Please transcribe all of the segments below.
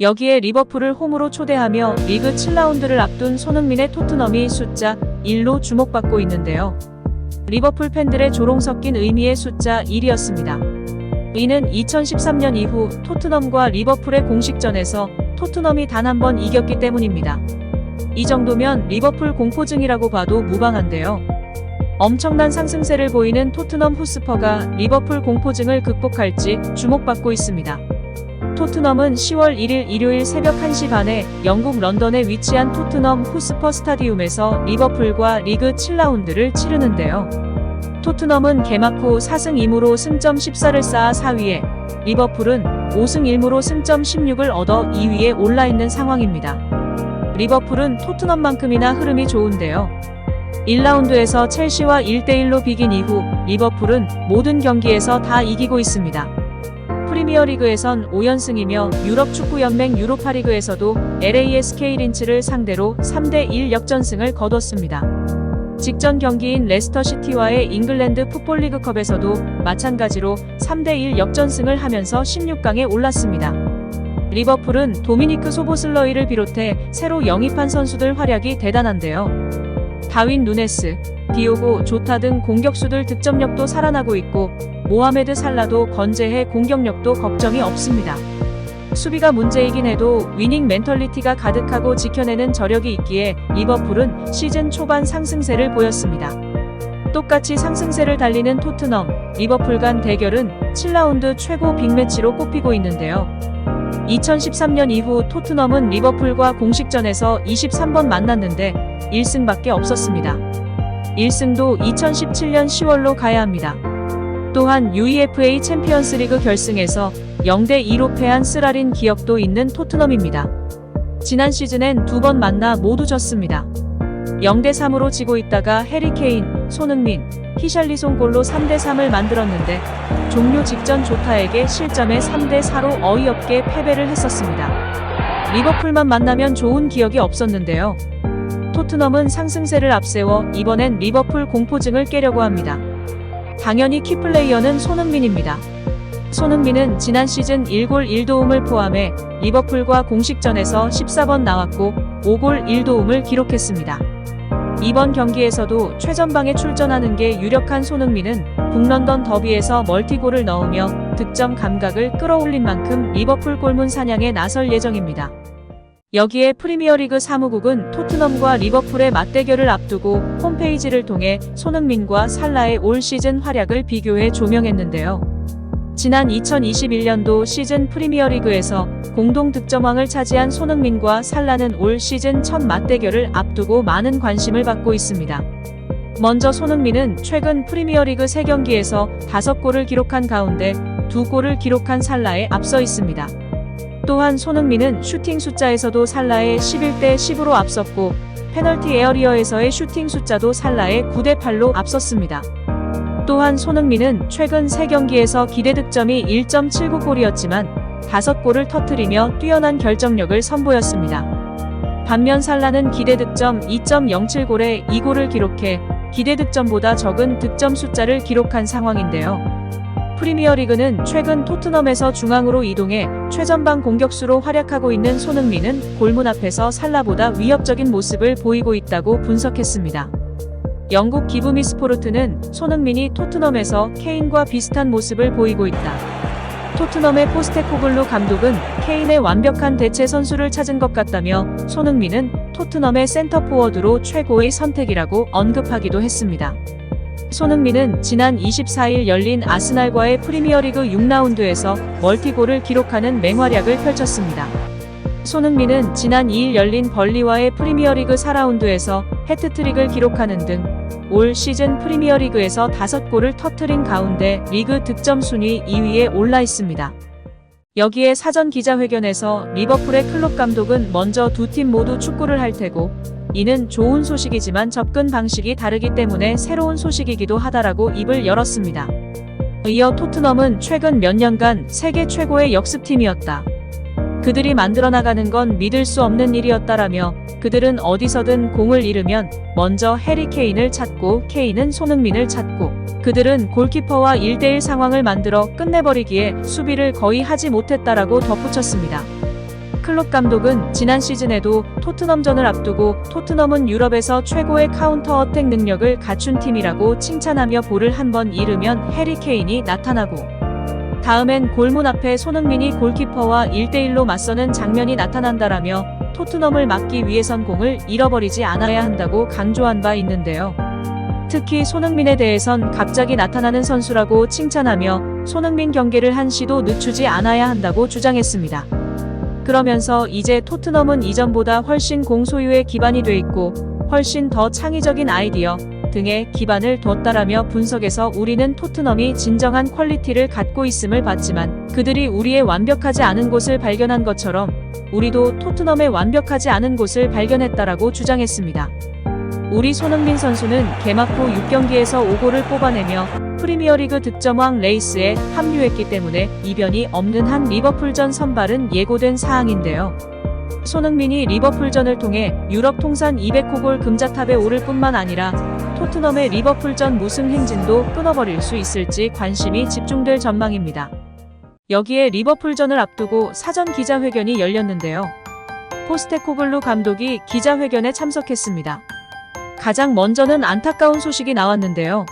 여기에 리버풀을 홈으로 초대하며 리그 7라운드를 앞둔 손흥민의 토트넘이 숫자 1로 주목받고 있는데요. 리버풀 팬들의 조롱 섞인 의미의 숫자 1이었습니다. 이는 2013년 이후 토트넘과 리버풀의 공식전에서 토트넘이 단 한 번 이겼기 때문입니다. 이 정도면 리버풀 공포증이라고 봐도 무방한데요. 엄청난 상승세를 보이는 토트넘 후스퍼가 리버풀 공포증을 극복할지 주목받고 있습니다. 토트넘은 10월 1일 일요일 새벽 1시 반에 영국 런던에 위치한 토트넘 후스퍼 스타디움에서 리버풀과 리그 7라운드를 치르는데요. 토트넘은 개막 후 4승 2무로 승점 14를 쌓아 4위에 리버풀은 5승 1무로 승점 16을 얻어 2위에 올라 있는 상황입니다. 리버풀은 토트넘만큼이나 흐름이 좋은데요. 1라운드에서 첼시와 1대1로 비긴 이후 리버풀은 모든 경기에서 다 이기고 있습니다. 프리미어리그에선 5연승이며 유럽 축구연맹 유로파리그에서도 LASK 린츠를 상대로 3대1 역전승을 거뒀습니다. 직전 경기인 레스터시티와의 잉글랜드 풋볼리그컵에서도 마찬가지로 3대1 역전승을 하면서 16강에 올랐습니다. 리버풀은 도미니크 소보슬러이를 비롯해 새로 영입한 선수들 활약이 대단한데요. 다윈 누네스, 디오고 조타 등 공격수들 득점력도 살아나고 있고 모하메드 살라도 건재해 공격력도 걱정이 없습니다. 수비가 문제이긴 해도 위닝 멘털리티가 가득하고 지켜내는 저력이 있기에 리버풀은 시즌 초반 상승세를 보였습니다. 똑같이 상승세를 달리는 토트넘, 리버풀 간 대결은 7라운드 최고 빅매치로 꼽히고 있는데요. 2013년 이후 토트넘은 리버풀과 공식전에서 23번 만났는데 1승밖에 없었습니다. 1승도 2017년 10월로 가야 합니다. 또한 UEFA 챔피언스리그 결승에서 0대 2로 패한 쓰라린 기억도 있는 토트넘입니다. 지난 시즌엔 두 번 만나 모두 졌습니다. 0대 3으로 지고 있다가 해리 케인, 손흥민, 히샬리송 골로 3대 3을 만들었는데 종료 직전 조타에게 실점해 3대 4로 어이없게 패배를 했었습니다. 리버풀만 만나면 좋은 기억이 없었는데요. 토트넘은 상승세를 앞세워 이번엔 리버풀 공포증을 깨려고 합니다. 당연히 키플레이어는 손흥민입니다. 손흥민은 지난 시즌 1골 1도움을 포함해 리버풀과 공식전에서 14번 나왔고 5골 1도움을 기록했습니다. 이번 경기에서도 최전방에 출전하는 게 유력한 손흥민은 북런던 더비에서 멀티골을 넣으며 득점 감각을 끌어올린 만큼 리버풀 골문 사냥에 나설 예정입니다. 여기에 프리미어리그 사무국은 토트넘과 리버풀의 맞대결을 앞두고 홈페이지를 통해 손흥민과 살라의 올 시즌 활약을 비교해 조명했는데요. 지난 2021년도 시즌 프리미어리그에서 공동 득점왕을 차지한 손흥민과 살라는 올 시즌 첫 맞대결을 앞두고 많은 관심을 받고 있습니다. 먼저 손흥민은 최근 프리미어리그 3경기에서 5골을 기록한 가운데 2골을 기록한 살라에 앞서 있습니다. 또한 손흥민은 슈팅 숫자에서도 살라에 11대 10으로 앞섰고 페널티 에어리어에서의 슈팅 숫자도 살라에 9대 8로 앞섰습니다. 또한 손흥민은 최근 3경기에서 기대 득점이 1.79골이었지만 5골을 터트리며 뛰어난 결정력을 선보였습니다. 반면 살라는 기대 득점 2.07골에 2골을 기록해 기대 득점보다 적은 득점 숫자를 기록한 상황인데요. 프리미어리그는 최근 토트넘에서 중앙으로 이동해 최전방 공격수로 활약하고 있는 손흥민은 골문 앞에서 살라보다 위협적인 모습을 보이고 있다고 분석했습니다. 영국 기브미 스포르트는 손흥민이 토트넘에서 케인과 비슷한 모습을 보이고 있다. 토트넘의 포스테코글루 감독은 케인의 완벽한 대체 선수를 찾은 것 같다며 손흥민은 토트넘의 센터 포워드로 최고의 선택이라고 언급하기도 했습니다. 손흥민은 지난 24일 열린 아스날과의 프리미어리그 6라운드에서 멀티골을 기록하는 맹활약을 펼쳤습니다. 손흥민은 지난 2일 열린 벌리와의 프리미어리그 4라운드에서 해트트릭을 기록하는 등 올 시즌 프리미어리그에서 5골을 터트린 가운데 리그 득점 순위 2위에 올라 있습니다. 여기에 사전 기자회견에서 리버풀의 클롭 감독은 먼저 두 팀 모두 축구를 할 테고 이는 좋은 소식이지만 접근 방식이 다르기 때문에 새로운 소식이기도 하다라고 입을 열었습니다. 이어 토트넘은 최근 몇 년간 세계 최고의 역습팀이었다. 그들이 만들어 나가는 건 믿을 수 없는 일이었다라며 그들은 어디서든 공을 잃으면 먼저 해리 케인을 찾고 케인은 손흥민을 찾고 그들은 골키퍼와 1대1 상황을 만들어 끝내버리기에 수비를 거의 하지 못했다라고 덧붙였습니다. 클롭 감독은 지난 시즌에도 토트넘전을 앞두고 토트넘은 유럽에서 최고의 카운터 어택 능력을 갖춘 팀이라고 칭찬하며 볼을 한 번 잃으면 해리 케인이 나타나고 다음엔 골문 앞에 손흥민이 골키퍼와 1대1로 맞서는 장면이 나타난다라며 토트넘을 막기 위해선 공을 잃어버리지 않아야 한다고 강조한 바 있는데요. 특히 손흥민에 대해선 갑자기 나타나는 선수라고 칭찬하며 손흥민 경기를 한 시도 늦추지 않아야 한다고 주장했습니다. 그러면서 이제 토트넘은 이전보다 훨씬 공 소유에 기반이 돼 있고 훨씬 더 창의적인 아이디어 등에 기반을 뒀다라며 분석에서 우리는 토트넘이 진정한 퀄리티를 갖고 있음을 봤지만 그들이 우리의 완벽하지 않은 곳을 발견한 것처럼 우리도 토트넘의 완벽하지 않은 곳을 발견했다라고 주장했습니다. 우리 손흥민 선수는 개막 후 6경기에서 5골을 뽑아내며 프리미어리그 득점왕 레이스에 합류했기 때문에 이변이 없는 한 리버풀전 선발은 예고된 사항인데요. 손흥민이 리버풀전을 통해 유럽 통산 200호 금자탑에 오를 뿐만 아니라 토트넘의 리버풀전 무승 행진도 끊어버릴 수 있을지 관심이 집중될 전망입니다. 여기에 리버풀전을 앞두고 사전 기자회견이 열렸는데요. 포스테코글루 감독이 기자회견에 참석했습니다. 가장 먼저는 안타까운 소식이 나왔는데요.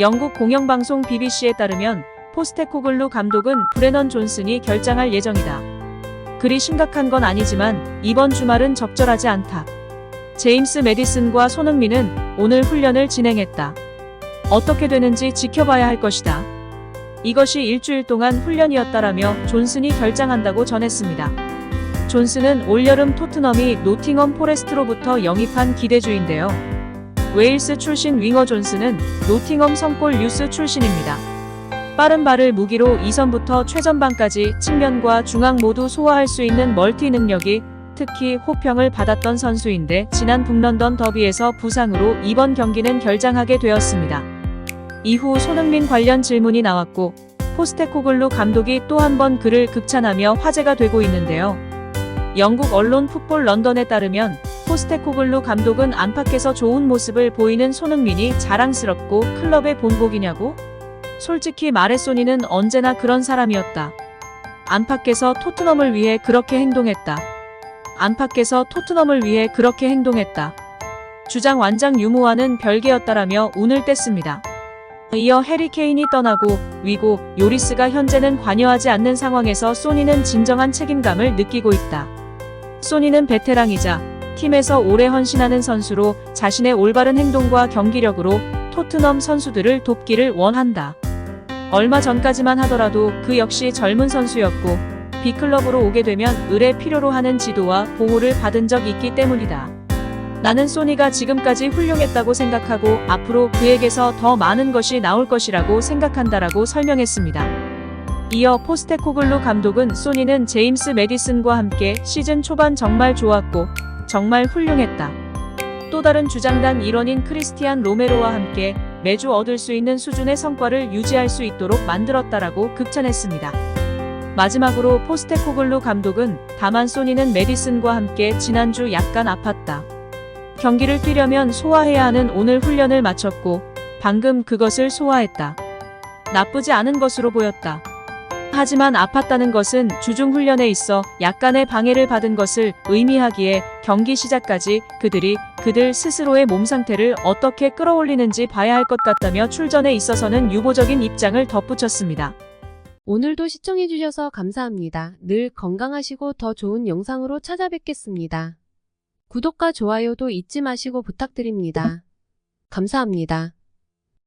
영국 공영방송 BBC에 따르면 포스테코글루 감독은 브레넌 존슨이 결장할 예정이다. 그리 심각한 건 아니지만 이번 주말은 적절하지 않다. 제임스 메디슨과 손흥민은 오늘 훈련을 진행했다. 어떻게 되는지 지켜봐야 할 것이다. 이것이 일주일 동안 훈련이었다라며 존슨이 결장한다고 전했습니다. 존슨은 올여름 토트넘이 노팅엄 포레스트로부터 영입한 기대주인데요. 웨일스 출신 윙어 존슨은 노팅엄 성골 뉴스 출신입니다. 빠른 발을 무기로 2선부터 최전방까지 측면과 중앙 모두 소화할 수 있는 멀티 능력이 특히 호평을 받았던 선수인데 지난 북런던 더비에서 부상으로 이번 경기는 결장하게 되었습니다. 이후 손흥민 관련 질문이 나왔고 포스테코글루 감독이 또 한 번 그를 극찬하며 화제가 되고 있는데요. 영국 언론 풋볼 런던에 따르면 포스테코글루 감독은 안팎에서 좋은 모습을 보이는 손흥민이 자랑스럽고 클럽의 본복이냐고? 솔직히 말해 소니는 언제나 그런 사람이었다. 안팎에서 토트넘을 위해 그렇게 행동했다. 안팎에서 토트넘을 위해 그렇게 행동했다. 주장 완장 유무와는 별개였다라며 운을 뗐습니다. 이어 해리 케인이 떠나고 위고 요리스가 현재는 관여하지 않는 상황에서 소니는 진정한 책임감을 느끼고 있다. 소니는 베테랑이자 팀에서 오래 헌신하는 선수로 자신의 올바른 행동과 경기력으로 토트넘 선수들을 돕기를 원한다. 얼마 전까지만 하더라도 그 역시 젊은 선수였고 B클럽으로 오게 되면 을의 필요로 하는 지도와 보호를 받은 적 있기 때문이다. 나는 소니가 지금까지 훌륭했다고 생각하고 앞으로 그에게서 더 많은 것이 나올 것이라고 생각한다라고 설명했습니다. 이어 포스테코글루 감독은 소니는 제임스 메디슨과 함께 시즌 초반 정말 좋았고 정말 훌륭했다. 또 다른 주장단 일원인 크리스티안 로메로와 함께 매주 얻을 수 있는 수준의 성과를 유지할 수 있도록 만들었다라고 극찬했습니다. 마지막으로 포스테코글루 감독은 다만 소니는 메디슨과 함께 지난주 약간 아팠다. 경기를 뛰려면 소화해야 하는 오늘 훈련을 마쳤고 방금 그것을 소화했다. 나쁘지 않은 것으로 보였다. 하지만 아팠다는 것은 주중 훈련에 있어 약간의 방해를 받은 것을 의미하기에 경기 시작까지 그들이 그들 스스로의 몸 상태를 어떻게 끌어올리는지 봐야 할 것 같다며 출전에 있어서는 유보적인 입장을 덧붙였습니다. 오늘도 시청해주셔서 감사합니다. 늘 건강하시고 더 좋은 영상으로 찾아뵙겠습니다. 구독과 좋아요도 잊지 마시고 부탁드립니다. 감사합니다.